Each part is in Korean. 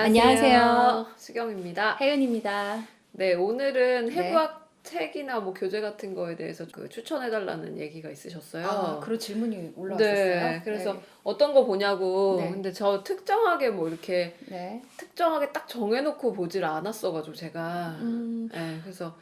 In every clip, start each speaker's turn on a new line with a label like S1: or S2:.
S1: 안녕하세요.
S2: 안녕하세요.
S1: 수경입니다.
S2: 혜은입니다.
S1: 네, 오늘은
S2: 네.
S1: 해부학 책이나 뭐 교재 같은 거에 대해서 그 추천해달라는 얘기가 있으셨어요.
S2: 아, 그런 질문이 올라왔었어요.
S1: 네, 그래서 어떤 거 보냐고.
S2: 네.
S1: 근데 저 특정하게 뭐 이렇게
S2: 네.
S1: 특정하게 딱 정해놓고 보질 않았어가지고 제가.
S2: 음,
S1: 네, 그래서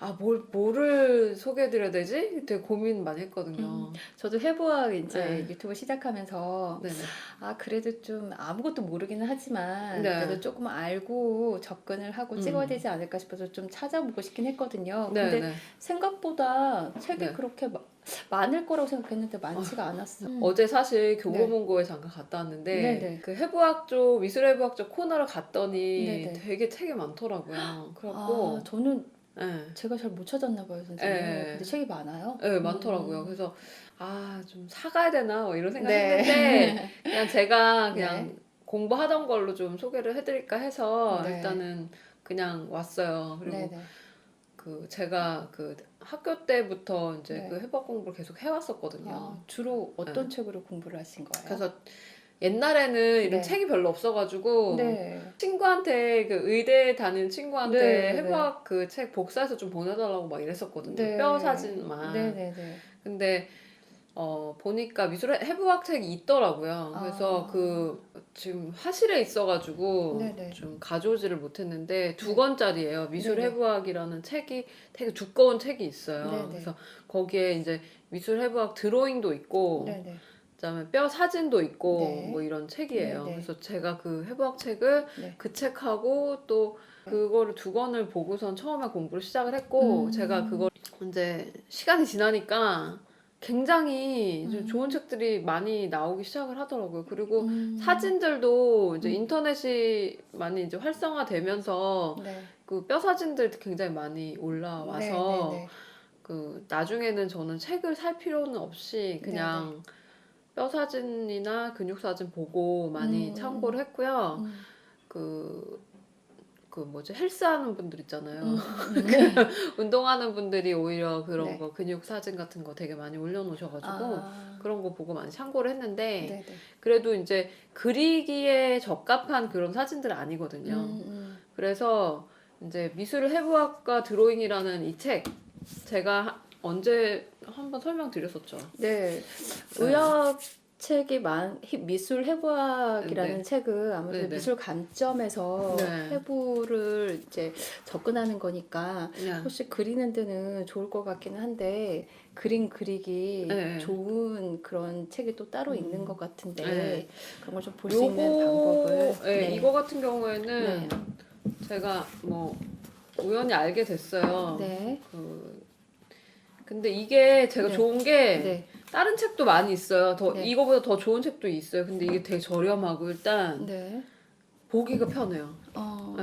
S1: 아, 뭘, 뭐를 소개해드려야 되지? 되게 고민 많이 했거든요.
S2: 음. 저도 해부학 이제
S1: 네.
S2: 유튜브 시작하면서
S1: 네네.
S2: 아 그래도 좀 아무것도 모르기는 하지만
S1: 네.
S2: 그래도 조금 알고 접근을 하고
S1: 음.
S2: 찍어야 되지 않을까 싶어서 좀 찾아보고 싶긴 했거든요.
S1: 네네.
S2: 근데 생각보다 책이
S1: 네.
S2: 그렇게 마- 많을 거라고 생각했는데 많지가 않았어. 음.
S1: 어제 사실 교보문고에 잠깐 갔다 왔는데
S2: 네네.
S1: 그 해부학 쪽 미술 해부학 쪽 코너를 갔더니
S2: 네네.
S1: 되게 책이 많더라고요. 그래갖고
S2: 아, 저는
S1: 네.
S2: 제가 잘 못 찾았나 봐요, 선생님.
S1: 네.
S2: 근데 책이 많아요?
S1: 네, 많더라고요.
S2: 음.
S1: 그래서 아 좀 사가야 되나 뭐 이런
S2: 네.
S1: 생각했는데 그냥 제가 그냥
S2: 네.
S1: 공부하던 걸로 좀 소개를 해드릴까 해서
S2: 네.
S1: 일단은 그냥 왔어요. 그리고. 그 제가 그 학교 때부터 이제
S2: 네.
S1: 그 해부학 공부를 계속 해왔었거든요.
S2: 아, 주로 어떤 책으로 공부를 하신 거예요?
S1: 그래서 옛날에는 이런
S2: 네.
S1: 책이 별로 없어가지고
S2: 네.
S1: 친구한테 그 의대 다니는 친구한테
S2: 네, 네.
S1: 해부학 그 책 복사해서 좀 보내달라고 막 이랬었거든요.
S2: 네.
S1: 뼈 사진만.
S2: 네 네 네.
S1: 근데 어 보니까 미술 해부학 책이 있더라고요. 그래서
S2: 아.
S1: 그 지금 화실에 있어가지고
S2: 네 네.
S1: 좀 가져오지를 못했는데 두
S2: 네.
S1: 권짜리예요. 미술
S2: 네 네.
S1: 해부학이라는 책이 되게 두꺼운 책이 있어요.
S2: 네 네.
S1: 그래서 거기에 이제 미술 해부학 드로잉도 있고
S2: 네 네.
S1: 그다음에 뼈 사진도 있고
S2: 네.
S1: 뭐 이런 책이에요.
S2: 네 네.
S1: 그래서 제가 그 해부학 책을
S2: 네.
S1: 그 책하고 또 그거를 두 권을 보고선 처음에 공부를 시작을 했고
S2: 음.
S1: 제가 그걸 이제 시간이 지나니까 굉장히 좀
S2: 음.
S1: 좋은 책들이 많이 나오기 시작을 하더라고요. 그리고
S2: 음.
S1: 사진들도 이제
S2: 음.
S1: 인터넷이 많이 이제 활성화되면서
S2: 네.
S1: 그뼈 사진들 굉장히 많이 올라와서
S2: 네 네 네.
S1: 그 나중에는 저는 책을 살 필요는 없이 그냥 뼈 사진이나 근육 사진 보고 많이
S2: 음.
S1: 참고를 했고요.
S2: 음.
S1: 그, 그 뭐지 헬스하는 분들 있잖아요.
S2: 음.
S1: 운동하는 분들이 오히려 그런
S2: 네.
S1: 거 근육 사진 같은 거 되게 많이 올려놓으셔가지고
S2: 아.
S1: 그런 거 보고 많이 참고를 했는데
S2: 네네.
S1: 그래도 이제 그리기에 적합한 그런 사진들 은 아니거든요.
S2: 음, 음.
S1: 그래서 이제 미술 해부학과 드로잉이라는 이 책 제가 하- 언제 한번 설명드렸었죠.
S2: 네. 의학 책이 많 히- 미술 해부학이라는
S1: 네.
S2: 책은 아무래도
S1: 네, 네.
S2: 미술 관점에서
S1: 네.
S2: 해부를 이제 접근하는 거니까
S1: 네.
S2: 혹시 그리는 데는 좋을 것 같기는 한데 그림 그리기
S1: 네.
S2: 좋은 그런 책이 또 따로
S1: 음.
S2: 있는 것 같은데
S1: 네.
S2: 그런 걸 좀 볼 수 있는 방법을
S1: 예, 이거 같은 경우에는
S2: 네.
S1: 제가 뭐 우연히 알게 됐어요.
S2: 네.
S1: 그 근데 이게 제가
S2: 네.
S1: 좋은 게
S2: 네.
S1: 다른 책도 많이 있어요. 더
S2: 네.
S1: 이거보다 더 좋은 책도 있어요. 근데 이게 되게 저렴하고 일단
S2: 네.
S1: 보기가 편해요.
S2: 어.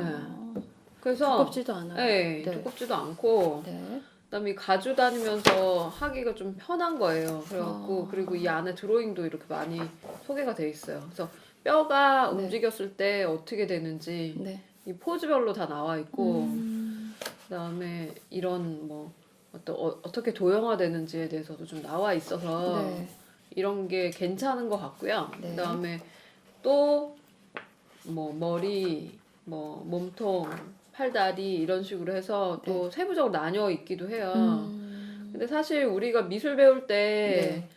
S1: 그래서
S2: 두껍지도 않아요.
S1: 네,
S2: 네.
S1: 두껍지도 않고
S2: 네.
S1: 그다음에 이 가지고 다니면서 하기가 좀 편한 거예요. 그래갖고
S2: 아.
S1: 그리고 이 안에 드로잉도 이렇게 많이 소개가 돼 있어요. 그래서 뼈가
S2: 네.
S1: 움직였을 때 어떻게 되는지
S2: 네.
S1: 이 포즈별로 다 나와 있고
S2: 음.
S1: 그다음에 이런 뭐 어떤 어, 어떻게 도형화되는지에 대해서도 좀 나와 있어서
S2: 네.
S1: 이런 게 괜찮은 것 같고요.
S2: 네.
S1: 그다음에 또 뭐 머리, 뭐 몸통, 팔다리 이런 식으로 해서 또 세부적으로 나뉘어 있기도 해요.
S2: 네. 음.
S1: 근데 사실 우리가 미술 배울 때
S2: 네.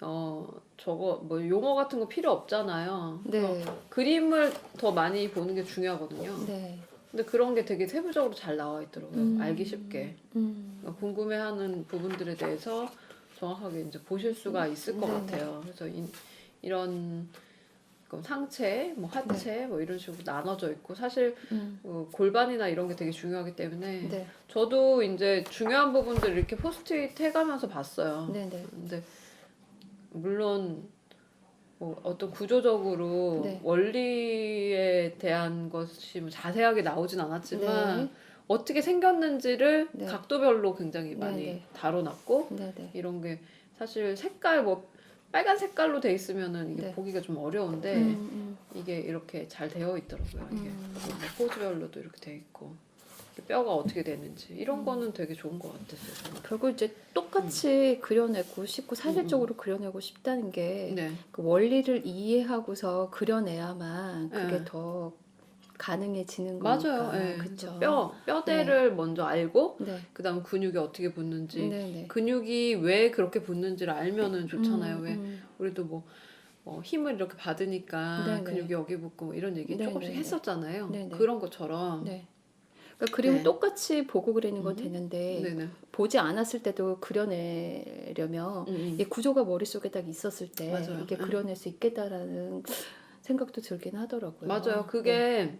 S1: 어, 저거 뭐 용어 같은 거 필요 없잖아요.
S2: 네.
S1: 그림을 더 많이 보는 게 중요하거든요.
S2: 네.
S1: 근데 그런 게 되게 세부적으로 잘 나와 있더라고요.
S2: 음.
S1: 알기 쉽게.
S2: 음.
S1: 그러니까 궁금해하는 부분들에 대해서 정확하게 이제 보실 수가 있을 것
S2: 네네.
S1: 같아요. 그래서 이, 이런 그 상체, 뭐 하체, 뭐 이런 식으로 나눠져 있고 사실
S2: 음.
S1: 어, 골반이나 이런 게 되게 중요하기 때문에
S2: 네.
S1: 저도 이제 중요한 부분들 이렇게 포스트잇 해가면서 봤어요.
S2: 네, 네.
S1: 근데 물론 뭐 어떤 구조적으로
S2: 네.
S1: 원리에 대한 것이 뭐 자세하게 나오진 않았지만
S2: 네.
S1: 어떻게 생겼는지를
S2: 네.
S1: 각도별로 굉장히 많이
S2: 네, 네.
S1: 다뤄놨고
S2: 네, 네.
S1: 이런 게 사실 색깔 뭐 빨간 색깔로 돼 있으면은 이게
S2: 네.
S1: 보기가 좀 어려운데
S2: 음,
S1: 이게 이렇게 잘 되어 있더라고요. 이게
S2: 음.
S1: 뭐 포즈별로도 이렇게 돼 있고 뼈가 어떻게 되는지 이런
S2: 음.
S1: 거는 되게 좋은 것 같았어요. 저는.
S2: 결국 이제 똑같이 그려내고 싶고 사실적으로
S1: 음,
S2: 그려내고 싶다는 게
S1: 네.
S2: 그 원리를 이해하고서 그려내야만 그게
S1: 네.
S2: 더 가능해지는
S1: 맞아요.
S2: 거니까.
S1: 예.
S2: 그렇죠.
S1: 뼈 뼈대를 먼저 알고
S2: 네.
S1: 그다음 근육이 어떻게 붙는지
S2: 네, 네.
S1: 근육이 왜 그렇게 붙는지를 알면은 좋잖아요.
S2: 음,
S1: 왜
S2: 음.
S1: 우리도 뭐 어, 힘을 이렇게 받으니까
S2: 네네.
S1: 근육이 여기 붙고 뭐 이런 얘기
S2: 네네네.
S1: 조금씩 했었잖아요.
S2: 네네.
S1: 그런 것처럼.
S2: 네. 그러니까 그림
S1: 네.
S2: 똑같이 보고 그리는 건
S1: 음.
S2: 되는데
S1: 네네.
S2: 보지 않았을 때도 그려내려면
S1: 음, 음.
S2: 이게 구조가 머릿속에 딱 있었을 때
S1: 맞아요.
S2: 이게
S1: 응.
S2: 그려낼 수 있겠다라는 생각도 들긴 하더라고요.
S1: 맞아요. 그게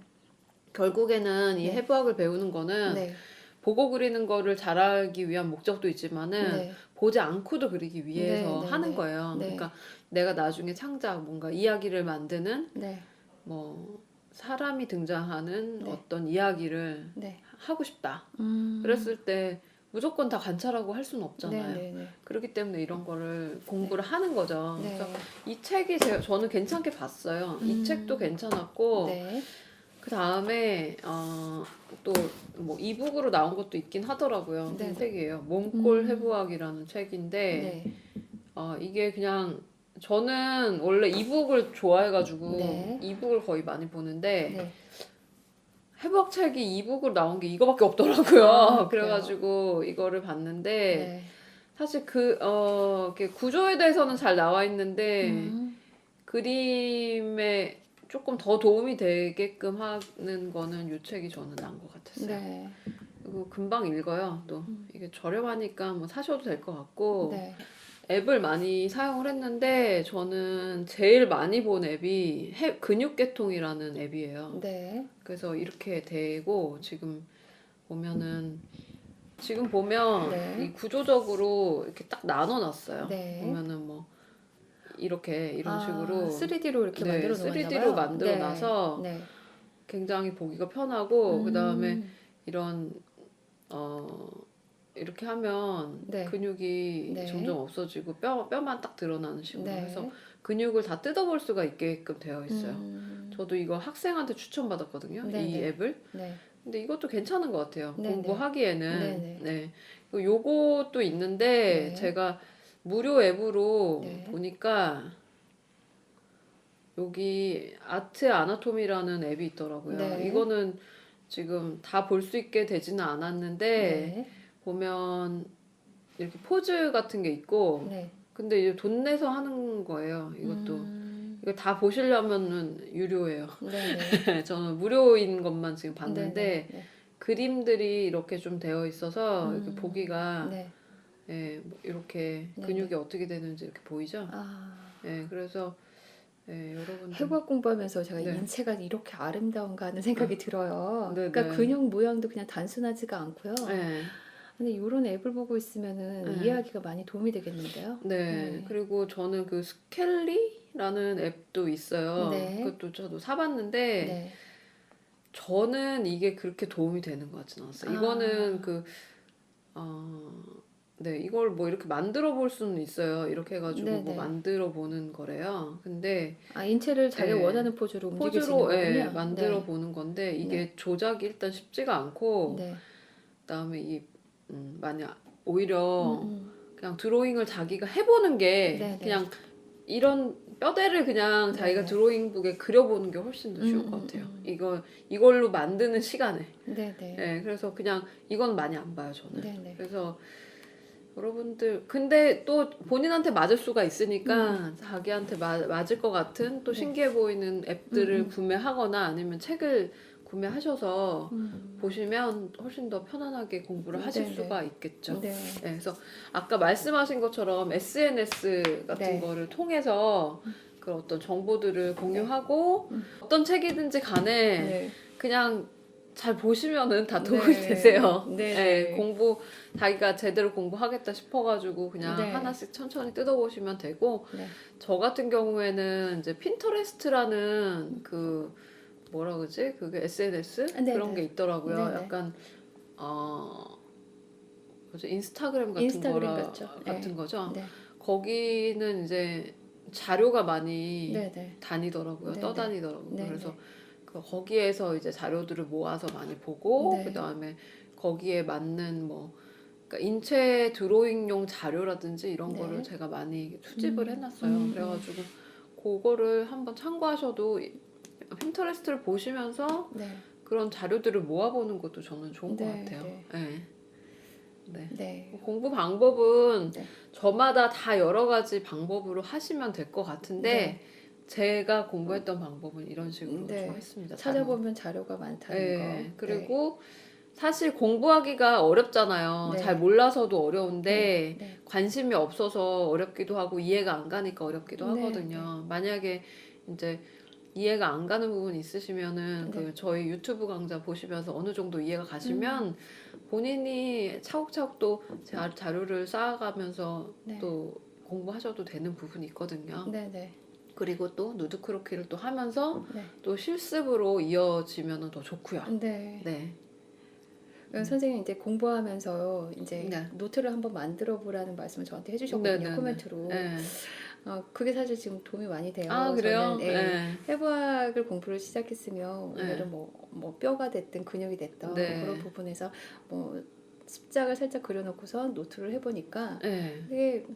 S1: 결국에는 이
S2: 네.
S1: 해부학을 배우는 거는
S2: 네.
S1: 보고 그리는 거를 잘하기 위한 목적도 있지만은
S2: 네.
S1: 보지 않고도 그리기 위해서
S2: 네, 네,
S1: 하는
S2: 네.
S1: 거예요.
S2: 네.
S1: 그러니까 내가 나중에 창작 뭔가 이야기를 만드는
S2: 네.
S1: 뭐 사람이 등장하는
S2: 네.
S1: 어떤 이야기를
S2: 네.
S1: 하고 싶다.
S2: 음.
S1: 그랬을 때 무조건 다 관찰하고 할 수는 없잖아요.
S2: 네, 네, 네.
S1: 그렇기 때문에 이런 거를 공부를 하는 거죠.
S2: 네.
S1: 그래서 이 책이 제, 저는 괜찮게 봤어요. 이
S2: 음.
S1: 책도 괜찮았고
S2: 네.
S1: 그 다음에 어, 또뭐 이북으로 나온 것도 있긴 하더라고요.
S2: 네.
S1: 그 책이에요. 몸골
S2: 음.
S1: 해부학이라는 책인데
S2: 네.
S1: 어, 이게 그냥 저는 원래 이북을 좋아해가지고
S2: 네.
S1: 이북을 거의 많이 보는데
S2: 네.
S1: 해부학 책이 이북으로 나온 게 이거밖에 없더라고요.
S2: 아?
S1: 그래가지고 이거를 봤는데
S2: 네.
S1: 사실 그 어, 구조에 대해서는 잘 나와 있는데
S2: 음.
S1: 그림에 조금 더 도움이 되게끔 하는 거는 이 책이 저는 나은 것 같았어요.
S2: 네.
S1: 그리고 금방 읽어요. 또
S2: 음.
S1: 이게 저렴하니까 뭐 사셔도 될 것 같고
S2: 네.
S1: 앱을 많이 사용을 했는데 저는 제일 많이 본 앱이 해- 근육계통이라는 앱이에요.
S2: 네.
S1: 그래서 이렇게 되고 지금 보면은 지금 보면
S2: 네.
S1: 이 구조적으로 이렇게 딱 나눠 놨어요.
S2: 네.
S1: 보면은 뭐 이렇게 이런
S2: 아,
S1: 식으로
S2: 3D로 이렇게
S1: 네,
S2: 만들어 놓았나
S1: 3D
S2: 봐요.
S1: 로 만들어 놔서
S2: 네.
S1: 굉장히 보기가 편하고 그 다음에
S2: 음.
S1: 이런 어 이렇게 하면
S2: 네.
S1: 근육이
S2: 네.
S1: 점점 없어지고 뼈 뼈만 딱 드러나는 식으로
S2: 네.
S1: 해서 근육을 다 뜯어볼 수가 있게끔 되어 있어요.
S2: 음.
S1: 저도 이거 학생한테 추천받았거든요.
S2: 네,
S1: 이
S2: 네.
S1: 앱을.
S2: 네.
S1: 근데 이것도 괜찮은 것 같아요.
S2: 네, 네.
S1: 공부하기에는.
S2: 네,
S1: 네. 요것도 있는데
S2: 네.
S1: 제가 무료 앱으로
S2: 네.
S1: 보니까 여기 아트 아나토미라는 앱이 있더라고요.
S2: 네.
S1: 이거는 지금 다 볼 수 있게 되지는 않았는데
S2: 네.
S1: 보면 이렇게 포즈 같은 게 있고
S2: 네.
S1: 근데 이제 돈 내서 하는 거예요. 이것도.
S2: 음.
S1: 이거 다 보시려면은 유료예요.
S2: 네. 네.
S1: 저는 무료인 것만 지금 봤는데
S2: 네.
S1: 그림들이 이렇게 좀 되어 있어서
S2: 음.
S1: 이렇게 보기가
S2: 네.
S1: 예, 뭐 이렇게
S2: 네,
S1: 근육이 어떻게 되는지 이렇게 보이죠?
S2: 아.
S1: 예, 그래서 예, 여러분들
S2: 해부학 공부하면서 제가
S1: 네.
S2: 인체가 이렇게 아름다운가 하는 생각이 들어요.
S1: 네,
S2: 그러니까
S1: 네.
S2: 근육 모양도 그냥 단순하지가 않고요.
S1: 예,
S2: 근데 이런 앱을 보고 있으면은
S1: 네.
S2: 이해하기가 많이 도움이 되겠는데요.
S1: 네.
S2: 네.
S1: 그리고 저는 그 스켈리라는 앱도 있어요.
S2: 네.
S1: 그것도 저도 사봤는데
S2: 네.
S1: 저는 이게 그렇게 도움이 되는 것 같진 않았어요.
S2: 아.
S1: 이거는 그, 어, 네, 이걸 뭐 이렇게 만들어 볼 수는 있어요. 이렇게 해가지고
S2: 네,
S1: 뭐
S2: 네.
S1: 만들어 보는 거래요. 근데
S2: 아 인체를 자기가
S1: 네.
S2: 원하는 포즈로
S1: 포즈로 예. 만들어
S2: 네.
S1: 보는 건데 이게 조작이 일단 쉽지가 않고
S2: 네.
S1: 그다음에 이 음, 만약 오히려
S2: 음, 음.
S1: 그냥 드로잉을 자기가 해보는 게
S2: 네, 네.
S1: 그냥 이런 뼈대를 그냥
S2: 네,
S1: 자기가
S2: 네.
S1: 드로잉북에 그려보는 게 훨씬 더 쉬울
S2: 음,
S1: 것
S2: 음,
S1: 같아요.
S2: 음.
S1: 이거 이걸로 만드는 시간에.
S2: 네, 네.
S1: 예, 그래서 그냥 이건 많이 안 봐요 저는.
S2: 네, 네.
S1: 그래서 여러분들 근데 또 본인한테 맞을 수가 있으니까 자기한테 마- 맞을 것 같은 또
S2: 음. 네.
S1: 신기해 보이는 앱들을
S2: 음, 음.
S1: 구매하거나 아니면 책을 구매하셔서
S2: 음.
S1: 보시면 훨씬 더 편안하게 공부를 하실
S2: 네, 네.
S1: 수가 있겠죠.
S2: 네.
S1: 네, 그래서 아까 말씀하신 것처럼 SNS 같은
S2: 네.
S1: 거를 통해서 그 어떤 정보들을 공유하고
S2: 음.
S1: 어떤 책이든지 간에
S2: 네.
S1: 그냥 잘 보시면은 다 도움이
S2: 네.
S1: 되세요.
S2: 네.
S1: 네, 공부 자기가 제대로 공부하겠다 싶어가지고 그냥
S2: 네.
S1: 하나씩 천천히 뜯어보시면 되고
S2: 네.
S1: 저 같은 경우에는 이제 핀터레스트라는 그 뭐라 그러지 그게 SNS
S2: 네,
S1: 그런
S2: 네.
S1: 게 있더라고요.
S2: 네, 네.
S1: 약간 어 뭐지 인스타그램 같은
S2: 인스타그램
S1: 거라
S2: 같죠.
S1: 같은
S2: 네.
S1: 거죠.
S2: 네.
S1: 거기는 이제 자료가 많이
S2: 네, 네.
S1: 다니더라고요.
S2: 네,
S1: 떠다니더라고요.
S2: 네,
S1: 그래서
S2: 네.
S1: 그 거기에서 이제 자료들을 모아서 많이 보고
S2: 네.
S1: 그다음에 거기에 맞는 뭐 그러니까 인체 드로잉용 자료라든지 이런
S2: 네.
S1: 거를 제가 많이 수집을
S2: 음,
S1: 해놨어요.
S2: 음,
S1: 그래가지고 그거를 한번 참고하셔도 핀터레스트를 보시면서
S2: 네.
S1: 그런 자료들을 모아보는 것도 저는 좋은 것
S2: 네,
S1: 같아요.
S2: 네.
S1: 네. 네.
S2: 네.
S1: 공부 방법은
S2: 네.
S1: 저마다 다 여러 가지 방법으로 하시면 될 것 같은데
S2: 네.
S1: 제가 공부했던 방법은 이런 식으로
S2: 네.
S1: 좀 했습니다.
S2: 찾아보면 자료 가 많다는
S1: 네.
S2: 거.
S1: 그리고 사실 공부하기가 어렵잖아요.
S2: 네.
S1: 잘 몰라서도 어려운데
S2: 네.
S1: 관심이 없어서 어렵기도 하고 이해가 안 가니까 어렵기도
S2: 네,
S1: 하거든요. 만약에 이제 이해가 안 가는 부분이 있으시면은
S2: 네.
S1: 그 저희 유튜브 강좌 보시면서 어느 정도 이해가
S2: 음.
S1: 가시면 본인이 차곡차곡 또 자- 자료를 쌓아가면서
S2: 네.
S1: 또 공부하셔도 되는 부분이 있거든요.
S2: 네, 네.
S1: 그리고 또 누드 크로키를 또 하면서
S2: 네.
S1: 또 실습으로 이어지면은 더 좋고요.
S2: 네.
S1: 네.
S2: 그 선생님 이제 공부하면서 이제
S1: 네.
S2: 노트를 한번 만들어 보라는 말씀을 저한테 해주셨거든요
S1: 네, 네,
S2: 코멘트로.
S1: 네.
S2: 어, 그게 사실 지금 도움이 많이 돼요.
S1: 아 그래요?
S2: 저는, 예,
S1: 네.
S2: 해부학을 공부를 시작했으면
S1: 네.
S2: 오늘은 뭐, 뭐 뼈가 됐든 근육이 됐든
S1: 네.
S2: 그런 부분에서 뭐 십자가 살짝 그려놓고서 노트를 해보니까
S1: 네.
S2: 되게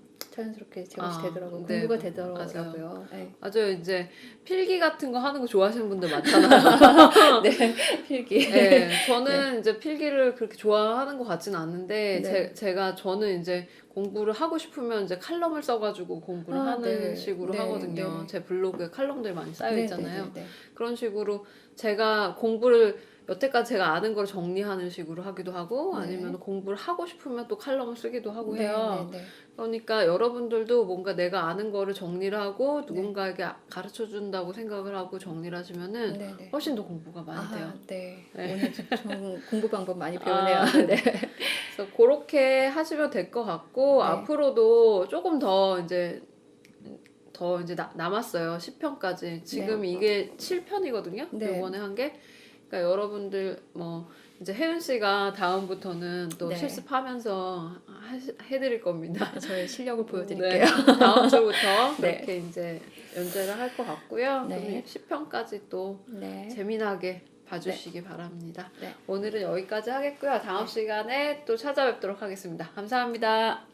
S2: 자연스럽게 제것이
S1: 아,
S2: 되더라고요.
S1: 네,
S2: 공부가
S1: 맞-
S2: 되더라고요. 네.
S1: 맞아요. 이제 필기 같은 거 하는 거 좋아하시는 분들 많잖아요.
S2: 네, 필기.
S1: 네, 저는 이제 필기를 그렇게 좋아하는 것 같지는 않는데
S2: 네.
S1: 제, 제가 저는 이제 공부를 하고 싶으면 이제 칼럼을 써가지고 공부를
S2: 아,
S1: 하는
S2: 네.
S1: 식으로
S2: 네,
S1: 하거든요.
S2: 네.
S1: 제 블로그에 칼럼들 많이 쌓여
S2: 네,
S1: 있잖아요.
S2: 네, 네, 네.
S1: 그런 식으로 제가 공부를 여태까지 제가 아는 걸 정리하는 식으로 하기도 하고
S2: 네.
S1: 아니면 공부를 하고 싶으면 또 칼럼을 쓰기도 하고
S2: 네,
S1: 해요.
S2: 네, 네.
S1: 그러니까 여러분들도 뭔가 내가 아는 거를 정리를 하고 누군가에게 가르쳐 준다고 생각을 하고 정리를 하시면은
S2: 네, 네.
S1: 훨씬 더 공부가 많이
S2: 아,
S1: 돼요.
S2: 네.
S1: 네.
S2: 오늘 좀 공부 방법 많이 배우네요.
S1: 아,
S2: 네.
S1: 그래서 그렇게 하시면 될 것 같고
S2: 네.
S1: 앞으로도 조금 더 이제 더 이제 나- 남았어요. 10편까지. 지금 이게 7편이거든요.
S2: 네.
S1: 이번에 한 게. 그러니까 여러분들 뭐 이제 혜윤 씨가 다음부터는 또
S2: 네.
S1: 실습하면서 하시, 해드릴 겁니다.
S2: 저의 실력을
S1: 네,
S2: 보여드릴게요.
S1: 다음 주부터
S2: 네.
S1: 그렇게 이제 연재를 할 것 같고요.
S2: 네.
S1: 그럼 10편까지 또
S2: 네.
S1: 재미나게 봐주시기 바랍니다.
S2: 네.
S1: 오늘은 여기까지 하겠고요. 다음 시간에 또 찾아뵙도록 하겠습니다. 감사합니다.